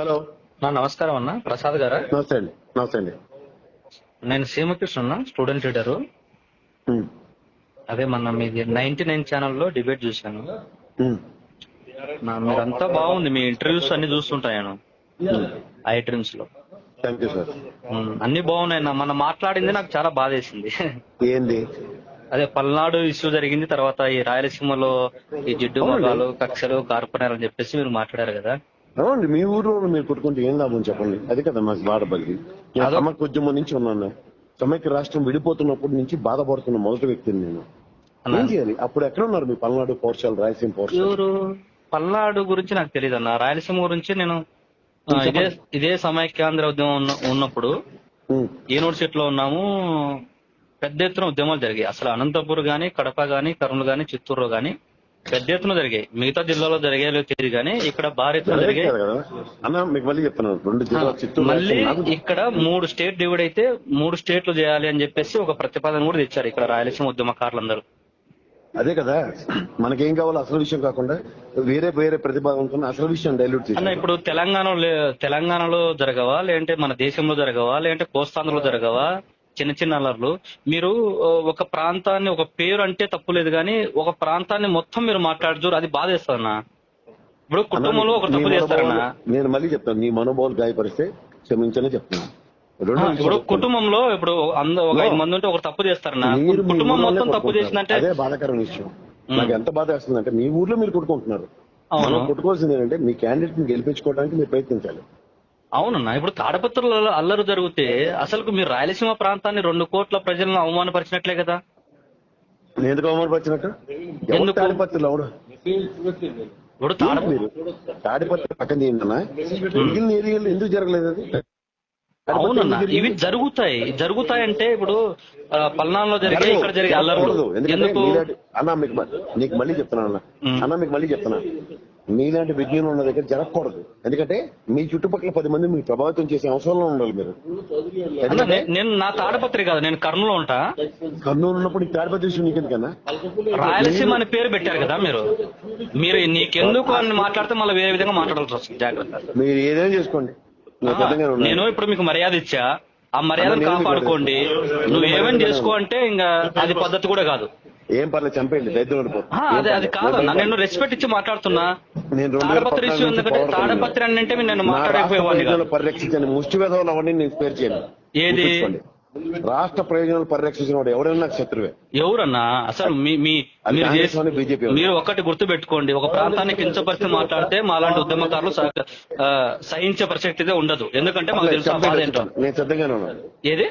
Hello. నా నమస్కారం అన్న. ప్రసాద్ గారా? నమస్తే అండి. నమస్తే అండి. నేను సీమకృష్ణ అన్న స్టూడెంట్ లీడరు. అదే మన మీది నైన్టీ నైన్ ఛానల్లో డిబేట్ చూశాను. మీరంతా బాగుంది. మీ ఇంటర్వ్యూస్ అన్ని చూస్తుంటాను ఐ డ్రీమ్స్లో. అన్ని బాగున్నాయి మన మాట్లాడింది నాకు చాలా బాధేసింది. ఏంది? అదే పల్నాడు ఇష్యూ జరిగింది. తర్వాత ఈ రాయలసీమలో ఈ జిడ్డు. మగాలు కక్షలు కార్పొరేట్ అని చెప్పేసి మీరు మాట్లాడారు కదా. అవునండి మీ ఊర్లో మీరు కొట్టుకుంటే ఏం లాభం చెప్పండి? అది కదా మాకు బాధపడి నేను సమైక్య ఉద్యమం నుంచి ఉన్నాను. సమైక్య రాష్ట్రం విడిపోతున్నప్పటి నుంచి బాధపడుతున్న మొదటి వ్యక్తిని నేను. అన్న. ఏం చేయాలి? అప్పుడు ఎక్కడ ఉన్నారు మీ పల్నాడు పౌర్షాలు రాయలసీమ పౌర్షాలు ఎవరు? పల్నాడు గురించి నాకు తెలియదు అన్న. రాయలసీమ గురించి నేను ఇదే ఇదే సమైక్యాంధ్ర ఉద్యమం ఉన్న- ఉన్నప్పుడు యూనివర్సిటీలో ఉన్నాము. పెద్ద ఎత్తున ఉద్యమాలు జరిగాయి. అసలు అనంతపూర్ గాని కడప గాని కర్నూలు గాని చిత్తూరు గాని. పెద్ద ఎత్తున జరిగాయి. మిగతా జిల్లాలో జరిగాయో తెలియదు కానీ ఇక్కడ భారీ ఎత్తున జరిగాయి అన్న మీకు మళ్ళీ చెప్తున్నాను రెండు జిల్లా చిత్తూరు మళ్ళీ రాయలసీమ. నాకు- ఇక్కడ మూడు స్టేట్ డివైడ్ అయితే మూడు స్టేట్లు చేయాలి అని చెప్పేసి ఒక ప్రతిపాదన కూడా తెచ్చారు ఇక్కడ రాయలసీమ ఉద్యమకారులందరూ. అదే కదా. మనకేం కావాలో అసలు విషయం కాకుండా వేరే వేరే ప్రతిపాదనతో అసలు విషయం డైల్యూట్ అన్న చేసి ఇప్పుడు తెలంగాణలో తెలంగాణలో జరగవా? లేదంటే మన దేశంలో జరగవా? లేదంటే కోస్తాంధ్రలో జరగవా? చిన్న చిన్న అల్లర్లు. మీరు ఒక ప్రాంతాన్ని ఒక పేరు అంటే తప్పు లేదు కానీ ఒక ప్రాంతాన్ని మొత్తం మీరు మాట్లాడుతూ అది బాధేస్తారన్న ఇప్పుడు కుటుంబంలో ఒక తప్పు చేస్తారన్న. నేను మళ్ళీ చెప్తాను నీ మనోభావాలు గాయపరిస్తే క్షమించనే చెప్తున్నాను ఆ, ఇప్పుడు కుటుంబంలో ఇప్పుడు ఒక ఐదు మంది ఉంటే ఒక తప్పు చేస్తారన్న. కుటుంబం మొత్తం తప్పు. చేసిందంటే అదే బాధాకరమైన విషయం. నాకు ఎంత బాధ వేస్తుందంటే మీ ఊర్లో మీరు కొట్టుకుంటున్నారు. అవును. మనం కొట్టుకోవాల్సింది ఏంటంటే మీ క్యాండిడేట్ని గెలిపించుకోవడానికి మీరు ప్రయత్నించాలి. అవునన్నా ఇప్పుడు తాడపత్రుల అల్లరు జరిగితే అసలు మీరు రాయలసీమ ప్రాంతాన్ని రెండు కోట్ల ప్రజలను అవమానపరిచినట్లే కదా? ఎందుకు అవమానపరిచినట్టు? ఎందుకు? తాడిపత్రులు? ఇప్పుడు తాడిపత్రి? పక్కన ఏంటన్నా మిగిలిన ఏరియాలో ఎందుకు జరగలేదు అది? అవునన్నా ఇవి జరుగుతాయి. జరుగుతాయంటే ఇప్పుడు ఆ, పల్నాడులో జరిగే ఇక్కడ జరిగే. ఎందుకంటే ఎందుకు? అన్న మీకు నీకు మళ్ళీ చెప్తున్నాను అన్న. అన్న మీకు మళ్ళీ చెప్తున్నా. మీలాంటి విజ్ఞానం ఉన్న దగ్గర జరగకూడదు. ఎందుకంటే మీ చుట్టుపక్కల పది మంది మీకు ప్రభావితం చేసే అవసరంలో ఉండాలి మీరు. నేను నా తాడపత్రి కాదు నేను కర్నూలు ఉంటా. కర్నూలు ఉన్నప్పుడు నీకు తాడిపత్రి విషయం నీకెందుకన్నా రాయలసీమ అని పేరు పెట్టారు కదా మీరు. మీరు నీకెందుకు అని మాట్లాడితే మళ్ళీ వేరే విధంగా మాట్లాడాల్సి వస్తుంది. జాగ్రత్త. మీరు ఏదైనా చేసుకోండి. నేను ఇప్పుడు మీకు మర్యాద ఇచ్చా. ఆ మర్యాదను కాపాడుకోండి. నువ్వు. ఏమేమి చేసుకో అంటే ఇంకా అది పద్ధతి కూడా కాదు. ఏం పర్లేదు చంపేయండి దైద్యం అదే అది కాదన్న నేను రెస్పెక్ట్ ఇచ్చి మాట్లాడుతున్నా. నేను రెండు వేల తాడపత్రి అని అంటే నేను మాట్లాడకపోయేవాడిని ముష్టి విధవులు అవన్నీ నేను స్పేర్ చేయను. ఏది? రాష్ట్ర ప్రయోజనాలు పరిరక్షించిన వాడు ఎవడైనా నాకు శత్రువే. ఎవరన్నా? అసలు మీ మీ బీజేపీ. మీరు ఒక్కటి గుర్తు పెట్టుకోండి ఒక ప్రాంతాన్ని కించపరిచి మాట్లాడితే మాలాంటి ఉద్యమకారులు సహ- ఆ, సహించే ప్రసక్తి ఉండదు. ఎందుకంటే మాకు తెలుసు నేను సిద్ధంగానే ఉన్నాను. ఏది?